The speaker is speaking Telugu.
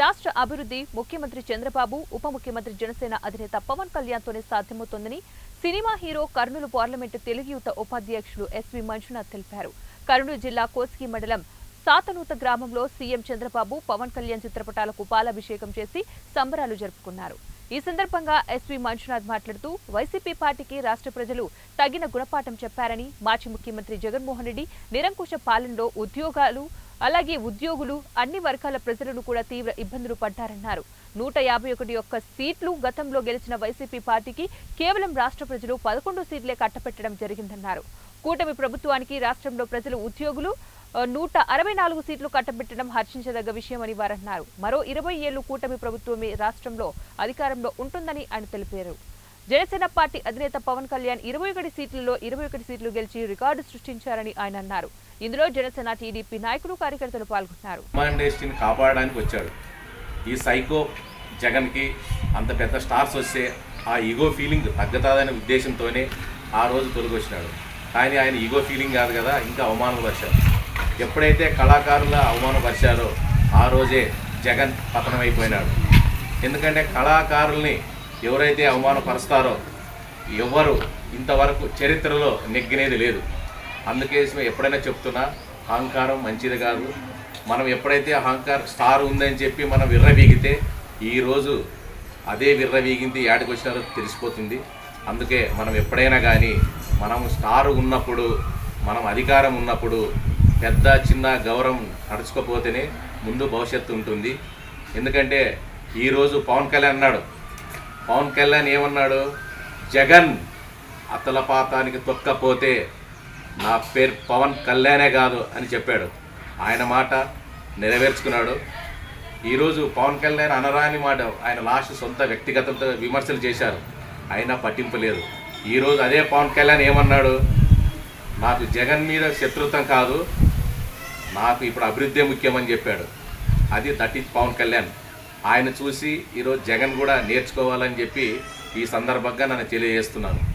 రాష్ట్ర అభివృద్ధి ముఖ్యమంత్రి చంద్రబాబు ఉప ముఖ్యమంత్రి జనసేన అధినేత పవన్ కళ్యాణ్తోనే సాధ్యమవుతోందని cinema hero Kurnool parliament Telugu యువత ఉపాధ్యక్షులు ఎస్వి మంజునాథ్ తెలిపారు. కర్నూలు జిల్లా కోస్కి మండలం సాతనూత గ్రామంలో సీఎం చంద్రబాబు పవన్ కళ్యాణ్ చిత్రపటాలకు పాలాభిషేకం చేసి సంబరాలు జరుపుకున్నారు. ఈ సందర్భంగా ఎస్వి మంజునాథ్ మాట్లాడుతూ వైసీపీ పార్టీకి రాష్ట్ర ప్రజలు తగిన గుణపాఠం చెప్పారని మాజీ ముఖ్యమంత్రి జగన్మోహన్ రెడ్డి నిరంకుశ పాలనలో ఉద్యోగాలు అలాగే ఉద్యోగులు అన్ని వర్గాల ప్రజలను కూడా తీవ్ర ఇబ్బందులు పడ్డారన్నారు. నూట యాభై ఒకటి ఒక్క సీట్లు గతంలో గెలిచిన వైసీపీ పార్టీకి కేవలం రాష్ట్ర ప్రజలు పదకొండు సీట్లే కట్టపెట్టడం జరిగిందన్నారు. కూటమి ప్రభుత్వానికి రాష్ట్రంలో ప్రజలు ఉద్యోగులు నూట అరవై నాలుగు సీట్లు కట్టబెట్టడం హర్షించదగ్గ విషయమని వారన్నారు. మరో ఇరవై ఏళ్ళు కూటమి ప్రభుత్వమే రాష్ట్రంలో అధికారంలో ఉంటుందని ఆయన తెలిపారు. జనసేన పార్టీ అధినేత పవన్ కళ్యాణ్ ఇరవై ఒకటి సీట్లలో ఇరవై ఒకటి సీట్లు గెలిచి రికార్డు సృష్టించారని ఆయన అన్నారు. ఇందులో జనసేన టీడీపీ నాయకులు కార్యకర్తలు పాల్గొన్నారు. సినిమా కాపాడడానికి వచ్చాడు. ఈ సైకో జగన్కి అంత పెద్ద స్టార్స్ వస్తే ఆ ఈగో ఫీలింగ్ తగ్గుతుందనే ఉద్దేశంతోనే ఆ రోజు తొలగొచ్చినాడు. కానీ ఆయన ఈగో ఫీలింగ్ కాదు కదా ఇంకా అవమానపరిచారు ఎప్పుడైతే కళాకారుల అవమానపరిచారో ఆ రోజే జగన్ పతనమైపోయినాడు. ఎందుకంటే కళాకారుల్ని ఎవరైతే అవమానపరుస్తారో ఎవరు ఇంతవరకు చరిత్రలో నెగ్గినేది లేదు. అందుకే ఎప్పుడైనా చెప్తున్నా అహంకారం మంచిది కాదు. మనం ఎప్పుడైతే అహంకార స్టార్ ఉందని చెప్పి మనం విర్రవీగితే ఈరోజు అదే విర్రవీగింది యాడికి వచ్చినారో తెలిసిపోతుంది. అందుకే మనం ఎప్పుడైనా కానీ మనం స్టార్ ఉన్నప్పుడు మనం అధికారం ఉన్నప్పుడు పెద్ద చిన్న గౌరవం నడుచుకోపోతేనే ముందు భవిష్యత్తు ఉంటుంది. ఎందుకంటే ఈరోజు పవన్ కళ్యాణ్ అన్నాడు పవన్ కళ్యాణ్ ఏమన్నాడు? జగన్ అతలపాతానికి తొక్కపోతే నా పేరు పవన్ కళ్యాణే కాదు అని చెప్పాడు. ఆయన మాట నెరవేర్చుకున్నాడు. ఈరోజు పవన్ కళ్యాణ్ అనరాని మాట ఆయన లాస్ట్ సొంత వ్యక్తిగతంతో విమర్శలు చేశారు. అయినా పట్టింపు లేదు. ఈరోజు అదే పవన్ కళ్యాణ్ ఏమన్నాడు? నాకు జగన్ మీద శత్రుత్వం కాదు. నాకు ఇప్పుడు అభివృద్ధి ముఖ్యమని చెప్పాడు. అది దట్ ఈజ్ పవన్ కళ్యాణ్. ఆయన చూసి ఈరోజు జగన్ కూడా నేర్చుకోవాలని చెప్పి ఈ సందర్భంగా నన్ను తెలియజేస్తున్నాను.